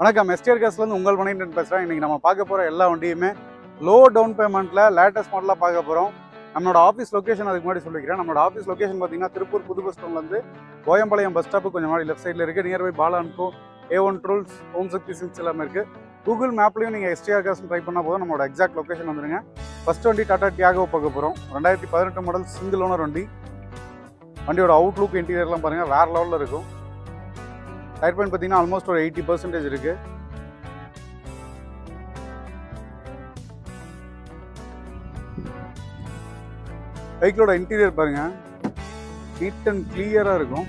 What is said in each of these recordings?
வணக்கம். எஸ்டிஆர் கேஸ்லேருந்து உங்கள் மணிகண்டன் பேசுகிறேன் இன்றைக்கி நம்ம பார்க்க போகிற எல்லா வண்டியுமே லோ டவுன் பேமெண்ட்டில் லேட்டஸ்ட் மாடலாக பார்க்க போகிறோம் நம்மளோட ஆஃபீஸ் லொகேஷன் அதுக்கு முன்னாடி சொல்லிக்கிறேன். நம்மளோட ஆஃபீஸ் லொகேஷன் பார்த்தீங்கன்னா திருப்பூர் புது பஸ் ஸ்டாண்ட்லேருந்து கோயம்பாளையம் பஸ் ஸ்டாப்பு கொஞ்சம் முன்னாடி லெஃப்ட் சைடில் இருக்குது நியர்பை பாலான்கோ ஏ ஒன் ட்ரூல்ஸ் ஹோம் சக்தி சிங்ஸ் எல்லாமே இருக்குது கூகுள் மேப்லையும் நீங்கள் எஸ்டிஆர் கேஸ் ட்ரை பண்ணால் போதும். நம்மளோட எக்ஸாக்ட் லொக்கேஷன் வந்துருங்க. ஃபர்ஸ்ட் வண்டி டாடா டியாகோ பார்க்க போகிறோம் ரெண்டாயிரத்தி பதினெட்டு மாடல் சிங்கிள் ஓனர் வண்டி. வண்டியோட அவுட்லுக் இன்டீரியர்லாம் பாருங்கள் வேறு லெவலில் இருக்கும். சைட் பாயிண்ட் பார்த்தீங்கன்னா ஆல்மோஸ்ட் ஒரு எயிட்டி பர்சன்டேஜ் இருக்கு. பைக்கோட இன்டீரியர் பாருங்க. நீட் அண்ட் கிளியரா இருக்கும்.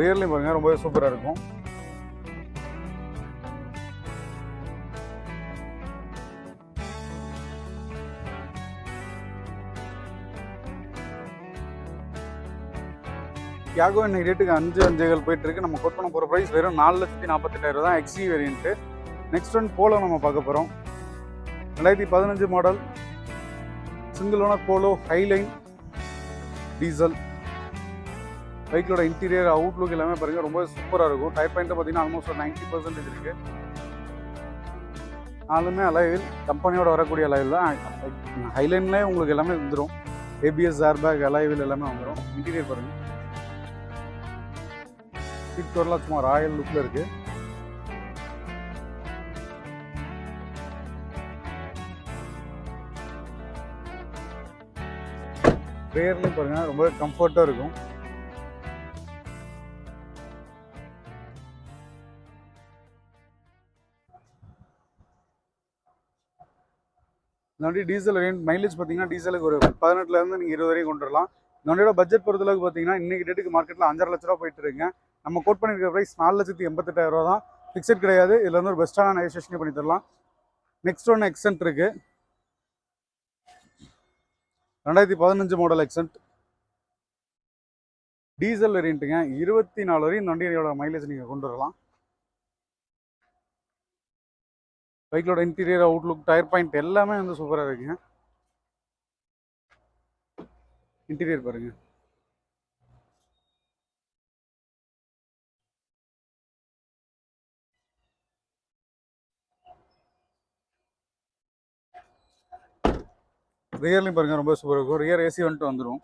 ரியர்லையும் பாருங்க ரொம்பவே சூப்பரா இருக்கும். யாகோ இன்னைக்கு ரேட்டுக்கு அஞ்சு அஞ்சுகள் போயிட்டுருக்கு நம்ம கோட் பண்ண போகிற ப்ரைஸ் வெறும் நாலு லட்சத்தி நாற்பத்தெட்டாயிரம் தான் எக்ஸி வேரியன்ட்டு நெக்ஸ்ட் ஒன் போலோ நம்ம பார்க்க போகிறோம் ரெண்டாயிரத்தி பதினஞ்சு model single owner Polo Highline diesel பைக்கோட இன்டீரியர் அவுட்லுக் எல்லாமே பாருங்க ரொம்ப சூப்பராக இருக்கும். டயர் பாயிண்ட்டை பார்த்தீங்கன்னா ஆல்மோஸ்ட் ஒரு நைன்டி பர்சன்டேஜ் இருக்குது நாலுமே அலைவில் கம்பெனியோட வரக்கூடிய அலைவில் தான் ஹைலைன்லேயே உங்களுக்கு எல்லாமே வந்துடும் ஏபிஎஸ் ஏர்பேக் அலைவில் எல்லாமே வந்துடும் இன்டீரியர் பாருங்கள் சீட் கவர்லாம் சும்மா ராயல் லுக்கில் இருக்கு. ரேர்லையும் பாருங்க ரொம்ப கம்ஃபர்ட்டாக இருக்கும். இந்த வண்டி டீசல் ரேஞ்ச் மைலேஜ் பார்த்தீங்கன்னா டீசலுக்கு ஒரு பதினெட்டுலேருந்து நீங்கள் இருபது வரையும் கொண்டு வரலாம். இந்த வண்டியோட பட்ஜெட் பொறுத்தளவுக்கு பார்த்தீங்கன்னா இன்னைக்கு டேட்டுக்கு மார்க்கெட்டில் அஞ்சரை லட்ச ரூபா போயிட்டு இருக்குங்க. நம்ம கோட் பண்ணியிருக்கிற ப்ரைஸ் நாலு லட்சத்தி எண்பத்தெட்டாயிரம் ரூபா தான். ஃபிக்ஸட் கிடையாது. இதில் வந்து ஒரு பெஸ்ட்டான நெகோசியேஷனே பண்ணி தரலாம். நெக்ஸ்ட் ஒன்று எக்ஸென்ட் இருக்குது ரெண்டாயிரத்தி பதினஞ்சு மாடல் எக்ஸென்ட் டீசல் வேரியண்ட்டுங்க இருபத்தி நாலு வரையும் இந்த வண்டியோட மைலேஜ் நீங்கள் கொண்டு வரலாம். பைக்கோட இன்டீரியர் அவுட்லுக் டயர் பாயிண்ட் எல்லாமே வந்து சூப்பராக இருக்குங்க. இன்டீரியர் பாருங்கள் ரியர்லையும் பாருங்க ரொம்ப சூப்பராக இருக்கும். ரியர் ஏசி வந்துட்டு வந்துடும்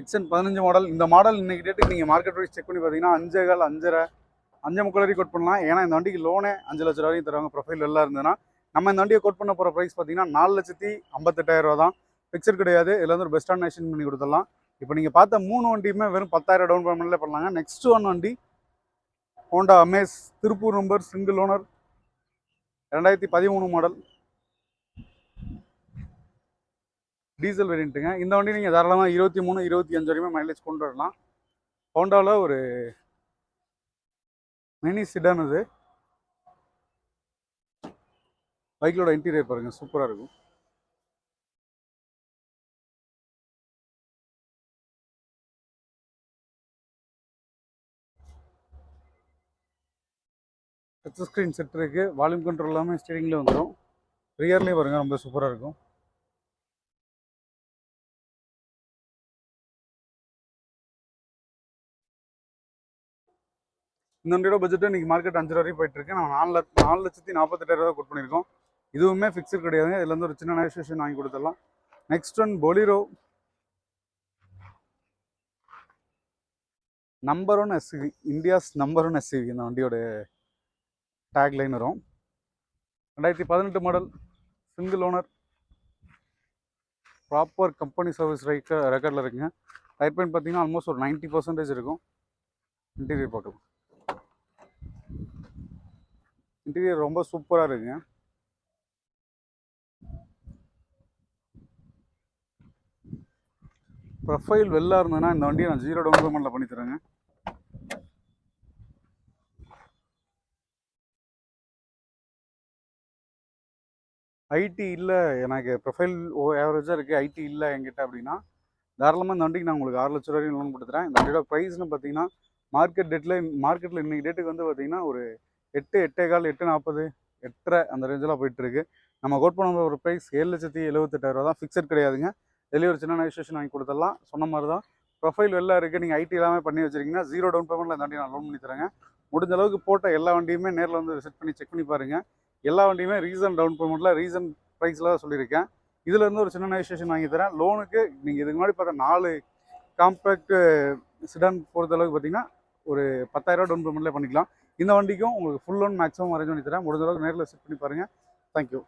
எக்ஸன் பதினஞ்சு மாடல் இந்த மாடல் இன்னைக்கு டேட்டுக்கு நீங்கள் மார்க்கெட் ப்ரைஸ் செக் பண்ணி பார்த்தீங்கன்னா அஞ்சே கால் அஞ்சரை அஞ்சு முக்கால் வரைக்கும் கோட் பண்ணலாம். ஏன்னா இந்த வண்டிக்கு லோனே அஞ்சு லட்ச ரூபாயும் தருவாங்க. ப்ரொஃபைல் எல்லாம் இருந்ததுன்னா நம்ம இந்த வண்டியை கோட் பண்ண போகிற ப்ரைஸ் பார்த்தீங்கன்னா நாலு லட்சத்தி ஐம்பத்தெட்டாயிரம் ரூபா தான். ஃபிக்ஸட் கிடையாது. இதில் வந்து ஒரு பெஸ்ட்டான நேஷன் பண்ணி கொடுத்துடலாம். இப்போ நீங்கள் பார்த்த மூணு வண்டியுமே வெறும் பத்தாயிரம் டவுன் பேமெண்ட்லேயே பண்ணலாங்க. நெக்ஸ்ட் ஒன் வண்டி Honda Amaze Tiruppur number single owner ரெண்டாயிரத்தி பதிமூணு மாடல் டீசல் வேரியண்ட்டுங்க இந்த வண்டி நீங்கள் தாராளமாக இருபத்தி மூணு இருபத்தி அஞ்சு வரையுமே மைலேஜ் கொண்டு வரலாம். ஹோண்டாவில் ஒரு மினி சிடான் இது பைக்கிலோட இன்டீரியர் பாருங்கள் சூப்பராக இருக்கும். டச் ஸ்க்ரீன் செட் இருக்குது வால்யூம் கண்ட்ரோல் எல்லாமே ஸ்டீரிங்லேயே வந்துடும் ரியர்லேயே பாருங்க ரொம்ப சூப்பராக இருக்கும். இந்த வண்டியோட பட்ஜெட் இன்றைக்கி மார்க்கெட் அஞ்சு ரூபா வரைக்கும் போயிட்டு நம்ம நாலு லட்ச நாலு லட்சத்தி நாற்பத்தெட்டாயிரம் ரூபா கொட் பண்ணியிருக்கோம். இதுவுமே ஃபிக்ஸட் கிடையாது இதுலேருந்து ஒரு சின்ன நெகோசியேஷன் வாங்கி கொடுத்துடலாம். Next one Bolero number one SCV India's number one SCV இந்த வண்டியோட டேக்லைன் வரும். ரெண்டாயிரத்தி பதினெட்டு model single owner proper company service ரைக்க ரெக்கார்டில் இருக்குங்க. டயர் பாயிண்ட் பார்த்தீங்கன்னா ஆல்மோஸ்ட் ஒரு நைன்ட்டி பர்சன்டேஜ் இருக்கும். இன்டீரியர் பார்க்கலாம். இன்டீரியர் ரொம்ப சூப்பராக இருக்குங்க. ப்ரொஃபைல் வெள்ளா இருந்ததுன்னா இந்த வண்டியை நான் ஜீரோ டவுன் பேமெண்ட்டில் பண்ணித்தரேங்க. ஐடி இல்லை. எனக்கு ப்ரொஃபைல் ஓ ஆவரேஜாக இருக்குது ஐடி இல்லை என்கிட்ட அப்படின்னா தாராளமாக இந்த வண்டிக்கு நான் உங்களுக்கு ஆறு லட்ச ரூபாயும் லோன் கொடுத்துறேன். இந்த வண்டியோட ப்ரைஸ்னு பார்த்தீங்கன்னா மார்க்கெட் டேட்டில் மார்க்கெட்டில் இன்னைக்கு டேட்டுக்கு வந்து பார்த்தீங்கன்னா ஒரு எட்டு எட்டே கால் எட்டு நாற்பது எட்டரை அந்த ரேஞ்செலாம் போயிட்டுருக்கு நம்ம கோட் பண்ண ஒரு ப்ரைஸ் ஏழு லட்சத்தி எழுபத்தெட்டாயிரம் தான் ஃபிக்ஸட் கிடையாதுங்க. டெலிவரி ஒரு சின்ன ரெஜிஸ்ட்ரேஷன் வாங்கி கொடுத்துடலாம். சொன்ன மாதிரி தான் ப்ரொஃபைல் வெளில இருக்குது நீங்கள் ஐடி எல்லாமே பண்ணி வச்சிருக்கீங்கன்னா ஜீரோ டவுன் பேமெண்ட்டில் இந்த வண்டி நான் லோன் பண்ணி தரேங்க. முடிஞ்ச அளவுக்கு போட்ட எல்லா வண்டியுமே நேரில் வந்து விசிட் பண்ணி செக் பண்ணி பாருங்கள் எல்லா வண்டியுமே ரீசன் டவுன் பேமெண்ட்டில் ரீசன் ப்ரைஸில் தான் சொல்லியிருக்கேன். இதுல இருந்து ஒரு சின்ன ரெஜிஸ்ட்ரேஷன் வாங்கி தரேன். லோனுக்கு நீங்கள் இதுக்கு முன்னாடி பார்த்தா நாலு காம்பேக்ட் சிடான் பொறுத்த அளவுக்கு பார்த்தீங்கன்னா ஒரு பத்தாயிரரூவா டவுன் பேமெண்ட்லேயே பண்ணிக்கலாம். இந்த வண்டிக்கும் உங்களுக்கு ஃபுல் லோன் மேக்ஸிமம் அரேஞ்ச் பண்ணி தரேன். முடிஞ்ச அளவுக்கு நேரில் செட் பண்ணி பாருங்கள் தேங்க்யூ